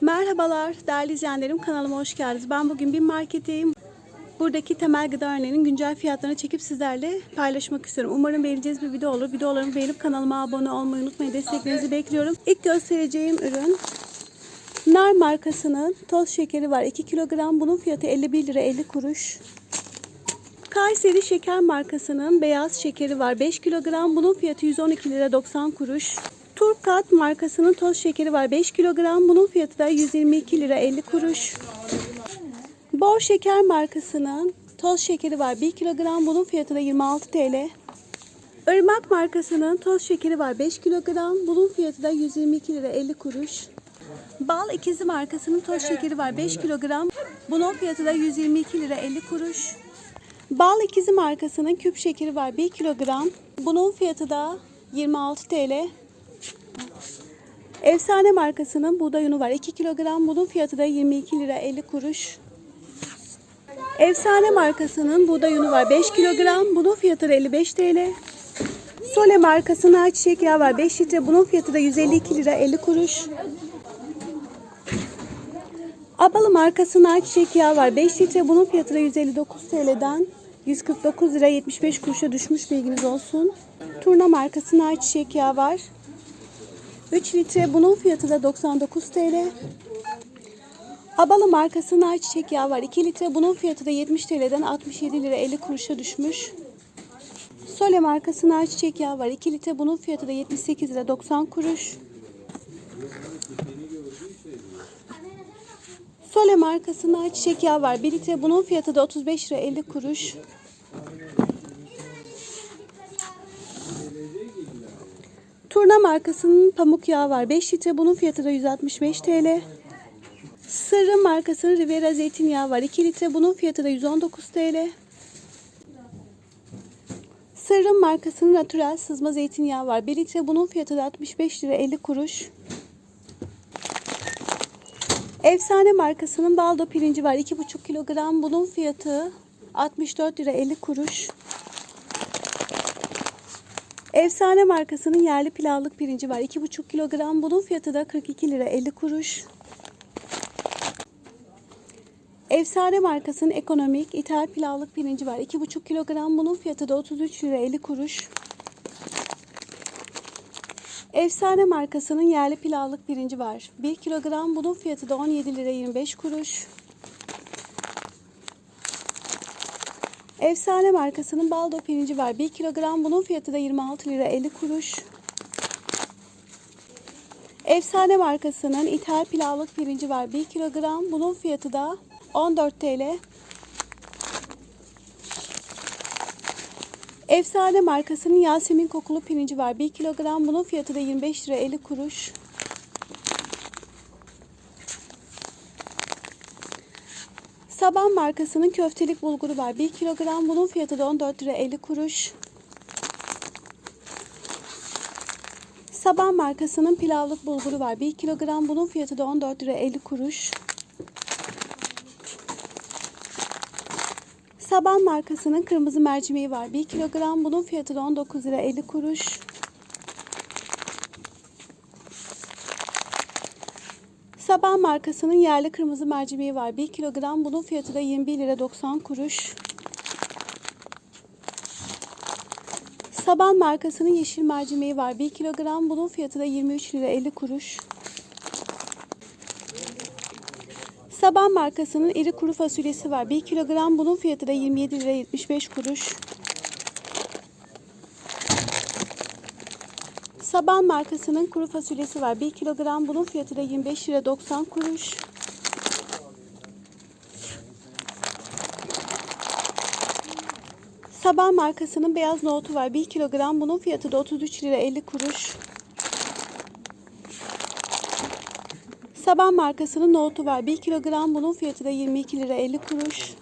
Merhabalar değerli izleyenlerim kanalıma hoş geldiniz. Ben bugün bir marketteyim. Buradaki temel gıda ürünlerinin güncel fiyatlarını çekip sizlerle paylaşmak istiyorum. Umarım beğeneceğiniz bir video olur. Videolarımı beğenip kanalıma abone olmayı unutmayın. Desteklerinizi bekliyorum. İlk göstereceğim ürün Nar markasının toz şekeri var. 2 kilogram. Bunun fiyatı 51 lira 50 kuruş. Kayseri Şeker markasının beyaz şekeri var. 5 kilogram. Bunun fiyatı 112 lira 90 kuruş. Turkat markasının toz şekeri var. 5 kilogram. Bunun fiyatı da 122 lira 50 kuruş. Bor Şeker markasının toz şekeri var. 1 kilogram. Bunun fiyatı da 26 TL. Irmak markasının toz şekeri var. 5 kilogram. Bunun fiyatı da 122 lira 50 kuruş. Bal ikizi markasının toz şekeri var. 5 kilogram. Bunun fiyatı da 122 lira 50 kuruş. Bal ikizi markasının küp şekeri var 1 kilogram. Bunun fiyatı da 26 TL. Efsane markasının buğday unu var 2 kilogram. Bunun fiyatı da 22 lira 50 kuruş. Efsane markasının buğday unu var 5 kilogram. Bunun fiyatı da 55 TL. Sole markasının ayçiçek yağı var 5 litre. Bunun fiyatı da 152 lira 50 kuruş. Abalı markasının ayçiçek yağı var 5 litre. Bunun fiyatı da 159 TL'den 149 lira 75 kuruşa düşmüş bilginiz olsun. Turna markasının ayçiçek yağı var. 3 litre bunun fiyatı da 99 TL. Abalı markasının ayçiçek yağı var 2 litre bunun fiyatı da 70 TL'den 67 lira 50 kuruşa düşmüş. Sole markasının ayçiçek yağı var 2 litre bunun fiyatı da 78 lira 90 kuruş. Sole markasının ayçiçek yağı var 1 litre bunun fiyatı da 35 lira 50 kuruş. Turna markasının pamuk yağı var 5 litre bunun fiyatı da 165 TL. Sırrı markasının Rivera zeytinyağı var 2 litre bunun fiyatı da 119 TL. Sırrı markasının natural sızma zeytinyağı var 1 litre bunun fiyatı da 65 lira 50 kuruş. Efsane markasının baldo pirinci var 2,5 kilogram bunun fiyatı 64 lira 50 kuruş. Efsane markasının yerli pilavlık pirinci var 2,5 kilogram bunun fiyatı da 42 lira 50 kuruş. Efsane markasının ekonomik ithal pilavlık pirinci var. 2,5 kilogram. Bunun fiyatı da 33 lira 50 kuruş. Efsane markasının yerli pilavlık pirinci var. 1 kilogram. Bunun fiyatı da 17 lira 25 kuruş. Efsane markasının baldo pirinci var. 1 kilogram. Bunun fiyatı da 26 lira 50 kuruş. Efsane markasının ithal pilavlık pirinci var. 1 kilogram. Bunun fiyatı da 14 TL. Efsane markasının Yasemin kokulu pirinci var. 1 kilogram. Bunun fiyatı da 25 lira 50 kuruş. Saban markasının köftelik bulguru var. 1 kilogram. Bunun fiyatı da 14 lira 50 kuruş. Saban markasının pilavlık bulguru var. 1 kilogram. Bunun fiyatı da 14 lira 50 kuruş. Saban markasının kırmızı mercimeği var. 1 kilogram. Bunun fiyatı da 19 lira 50 kuruş. Saban markasının yerli kırmızı mercimeği var. 1 kilogram. Bunun fiyatı da 21 lira 90 kuruş. Saban markasının yeşil mercimeği var. 1 kilogram. Bunun fiyatı da 23 lira 50 kuruş. Saban markasının iri kuru fasulyesi var. 1 kilogram. Bunun fiyatı da 27 lira 75 kuruş. Saban markasının kuru fasulyesi var. 1 kilogram. Bunun fiyatı da 25 lira 90 kuruş. Saban markasının beyaz nohutu var. 1 kilogram. Bunun fiyatı da 33 lira 50 kuruş. Saban markasının nohutu var. 1 kilogram. Bunun fiyatı da 22 lira 50 kuruş.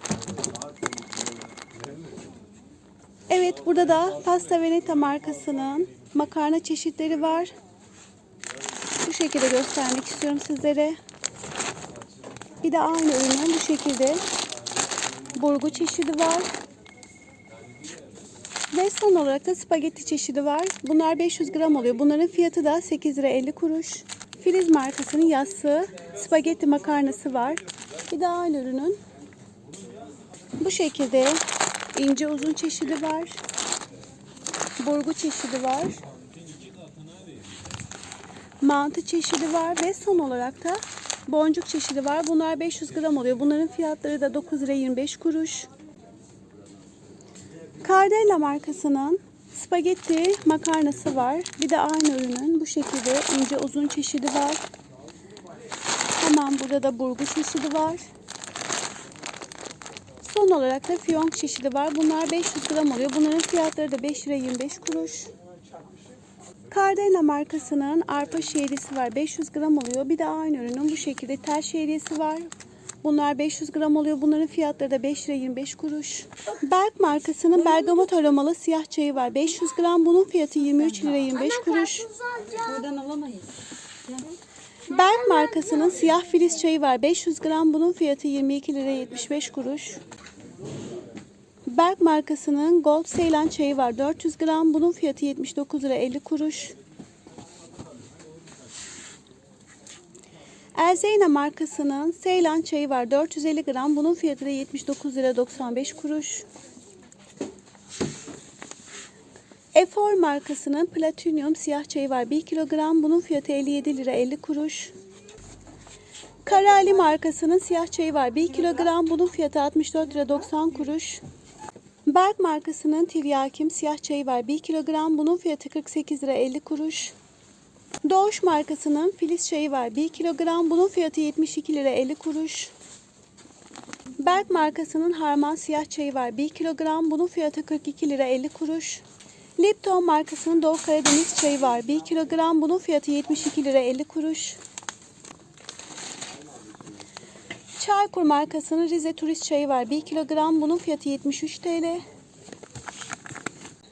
Evet burada da Pasta Veneta markasının makarna çeşitleri var. Bu şekilde göstermek istiyorum sizlere. Bir de aynı ürünün bu şekilde burgu çeşidi var. Ve son olarak da spagetti çeşidi var. Bunlar 500 gram oluyor. Bunların fiyatı da 8 lira 50 kuruş. Filiz markasının yassı spagetti makarnası var. Bir de aynı ürünün bu şekilde ince uzun çeşidi var. Burgu çeşidi var. Mantı çeşidi var ve son olarak da boncuk çeşidi var. Bunlar 500 gram oluyor. Bunların fiyatları da 9 lira 25 kuruş. Cardella markasının spagetti makarnası var. Bir de aynı ürünün bu şekilde ince uzun çeşidi var. Hemen burada da burgu çeşidi var. Son olarak da fiyonk çeşidi var. Bunlar 500 gram oluyor. Bunların fiyatları da 5 lira 25 kuruş. Cardella markasının arpa şehriyesi var. 500 gram oluyor. Bir de aynı ürünün bu şekilde tel şehriyesi var. Bunlar 500 gram oluyor. Bunların fiyatları da 5 lira 25 kuruş. Berk markasının bergamot aromalı siyah çayı var. 500 gram. Bunun fiyatı 23 lira 25 kuruş. Buradan alamayız. Berk markasının siyah filiz çayı var. 500 gram. Bunun fiyatı 22 lira 75 kuruş. Berk markasının Gold Ceylan çayı var. 400 gram. Bunun fiyatı 79 lira 50 kuruş. Elzeyna markasının Seylan çayı var. 450 gram. Bunun fiyatı da 79 lira 95 kuruş. Efor markasının Platinum siyah çayı var. 1 kilogram. Bunun fiyatı 57 lira 50 kuruş. Karali markasının siyah çayı var. 1 kilogram. Bunun fiyatı 64 lira 90 kuruş. Berk markasının Tiryakim siyah çayı var. 1 kilogram. Bunun fiyatı 48 lira 50 kuruş. Doğuş markasının Filiz çayı var. 1 kilogram. Bunun fiyatı 72 lira 50 kuruş. Berk markasının Harman siyah çayı var. 1 kilogram. Bunun fiyatı 42 lira 50 kuruş. Lipton markasının Doğu Karadeniz çayı var. 1 kilogram. Bunun fiyatı 72 lira 50 kuruş. Çaykur markasının Rize Turist çayı var. 1 kilogram. Bunun fiyatı 73 TL.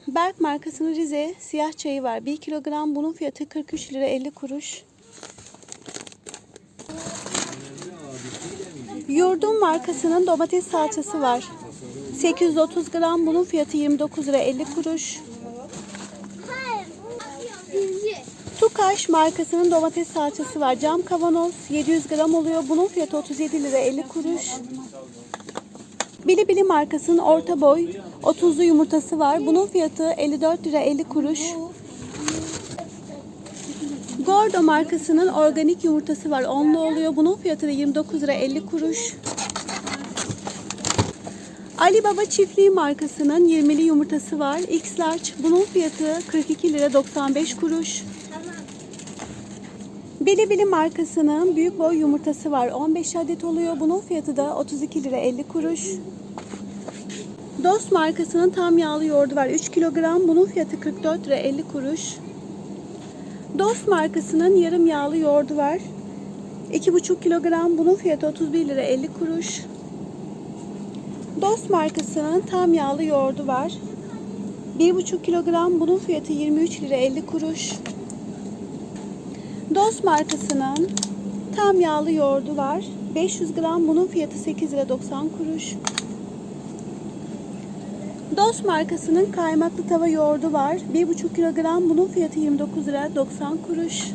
Berk markasının Rize siyah çayı var. 1 kilogram. Bunun fiyatı 43 lira 50 kuruş. Yurdum markasının domates salçası var. 830 gram. Bunun fiyatı 29 lira 50 kuruş. Tukaş markasının domates salçası var. Cam kavanoz 700 gram oluyor. Bunun fiyatı 37 lira 50 kuruş. Bilibili markasının orta boy 30'lu yumurtası var. Bunun fiyatı 54 lira 50 kuruş. Gordo markasının organik yumurtası var. Onlu oluyor. Bunun fiyatı da 29 lira 50 kuruş. Ali Baba çiftliği markasının 20'li yumurtası var. X large. Bunun fiyatı 42 lira 95 kuruş. Bilibili markasının büyük boy yumurtası var. 15 adet oluyor. Bunun fiyatı da 32 lira 50 kuruş. Dost markasının tam yağlı yoğurdu var. 3 kilogram. Bunun fiyatı 44 lira 50 kuruş. Dost markasının yarım yağlı yoğurdu var. 2,5 kilogram. Bunun fiyatı 31 lira 50 kuruş. Dost markasının tam yağlı yoğurdu var. 1,5 kilogram. Bunun fiyatı 23 lira 50 kuruş. Dost markasının tam yağlı yoğurdu var. 500 gram. Bunun fiyatı 8 lira 90 kuruş. Dost markasının kaymaklı tava yoğurdu var. 1,5 kilogram. Bunun fiyatı 29 lira 90 kuruş.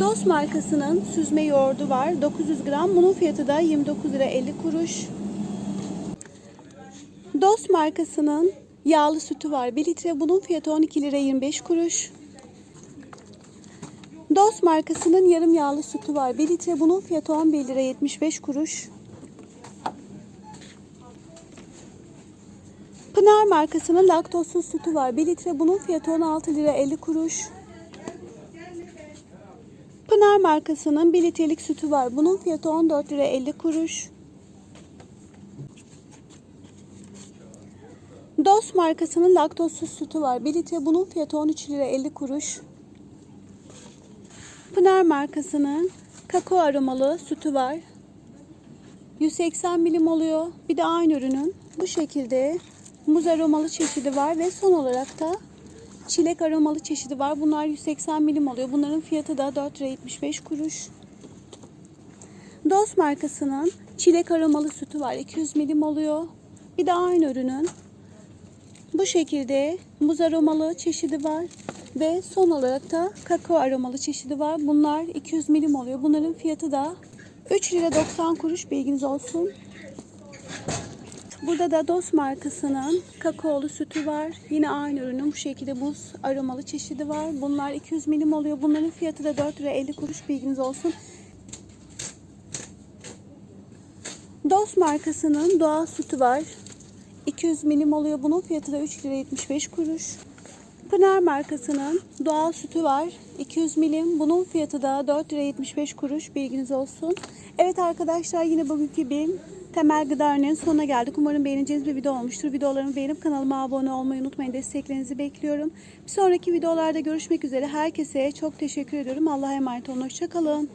Dost markasının süzme yoğurdu var. 900 gram. Bunun fiyatı da 29 lira 50 kuruş. Dost markasının yağlı sütü var. 1 litre. Bunun fiyatı 12 lira 25 kuruş. Dost markasının yarım yağlı sütü var. 1 litre. Bunun fiyatı 11 lira 75 kuruş. Pınar markasının laktozsuz sütü var. 1 litre. Bunun fiyatı 16 lira 50 kuruş. Pınar markasının 1 litrelik sütü var. Bunun fiyatı 14 lira 50 kuruş. Dost markasının laktozsuz sütü var. 1 litre. Bunun fiyatı 13 lira 50 kuruş. Pınar markasının kakao aromalı sütü var. 180 milim oluyor. Bir de aynı ürünün bu şekilde muz aromalı çeşidi var ve son olarak da çilek aromalı çeşidi var. Bunlar 180 milim oluyor. Bunların fiyatı da 4 lira 75 kuruş. Dost markasının çilek aromalı sütü var. 200 milim oluyor. Bir de aynı ürünün bu şekilde muz aromalı çeşidi var. Ve son olarak da kakao aromalı çeşidi var. Bunlar 200 milim oluyor. Bunların fiyatı da 3 lira 90 kuruş bilginiz olsun. Burada da Dost markasının kakaolu sütü var. Yine aynı ürünün bu şekilde buz aromalı çeşidi var. Bunlar 200 milim oluyor. Bunların fiyatı da 4 lira 50 kuruş bilginiz olsun. Dost markasının doğal sütü var. 200 milim oluyor. Bunun fiyatı da 3 lira 75 kuruş. Pınar markasının doğal sütü var. 200 milim. Bunun fiyatı da 4 lira 75 kuruş. Bilginiz olsun. Evet arkadaşlar yine bugünkü bir temel gıda örneğinin sonuna geldik. Umarım beğeneceğiniz bir video olmuştur. Videolarımı beğenip kanalıma abone olmayı unutmayın. Desteklerinizi bekliyorum. Bir sonraki videolarda görüşmek üzere. Herkese çok teşekkür ediyorum. Allah'a emanet olun. Hoşçakalın.